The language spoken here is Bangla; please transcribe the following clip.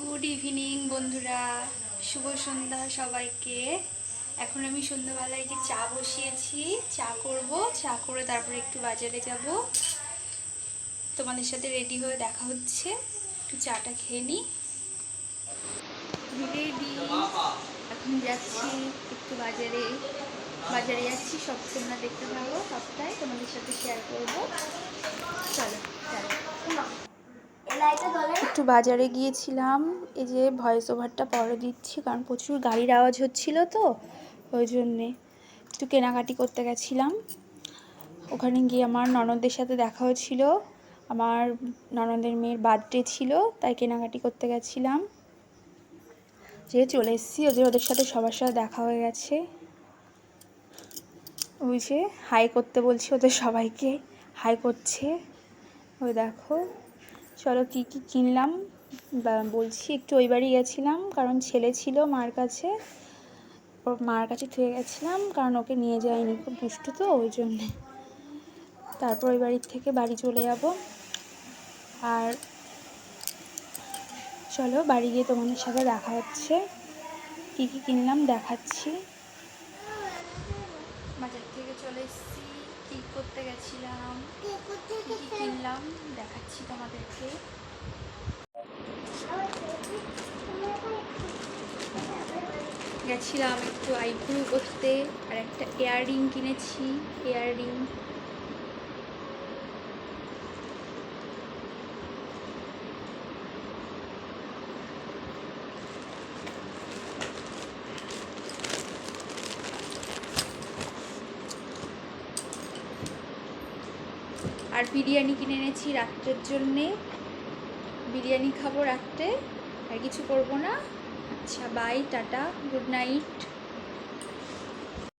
গুড ইভিনিং বন্ধুরা। শুভ সন্ধ্যা সবাইকে। এখন আমি সন্ধ্যাবেলায় যে চা বসিয়েছি, চা করব। চা করে তারপরে একটু বাজারে যাব। তোমাদের সাথে রেডি হয়ে দেখা হচ্ছে। একটু চাটা খেয়ে নিই রেডি এখন যাচ্ছি একটু বাজারে। বাজারে যাচ্ছি, সব তোমরা দেখতে পাবো সবটাই তোমাদের সাথে শেয়ার করব চলো চলো একটু বাজারে গিয়েছিলাম। এই যে ভয়েস ওভারটা পরে দিচ্ছি, কারণ প্রচুর গাড়ির আওয়াজ হচ্ছিল তো, ওই জন্যে একটু কেনাকাটি করতে গেছিলাম। ওখানে গিয়ে আমার ননদদের সাথে দেখা হয়েছিল আমার ননদের মেয়ের বার্থডে ছিল, তাই কেনাকাটি করতে গেছিলাম। যে চলে এসেছি, ওদের ওদের সাথে সবার সাথে দেখা হয়ে গেছে। ওই যে হাই করতে বলছি ওদের সবাইকে হাই করছে। ওই দেখো। চলো কী কী কিনলাম? বলছি, একটু ওই বাড়ি গেছিলাম, কারণ ছেলে ছিল মার কাছে। ওর মার কাছে থুয়ে গেছিলাম, কারণ ওকে নিয়ে যায়নি, খুব দুষ্টু তো, ওই জন্যে। তারপর ওই বাড়ির থেকে বাড়ি চলে যাব। আর চলো বাড়ি গিয়ে তোমাদের সাথে দেখা হচ্ছে। কী কী কিনলাম দেখাচ্ছি। বাজার থেকে চলে এসেছি, কী করতে গেছিলাম? কী কী কিনলাম দেখাচ্ছি তোমাদেরকে। গেছিলাম একটু আইব্রু করতে আর একটা ইয়াররিং কিনেছি ইয়াররিং। আর বিরিয়ানি কিনে এনেছি রাত্রের জন্যে। বিরিয়ানি খাব রাত্রে, আর কিছু করব না। আচ্ছা বাই টাটা গুড নাইট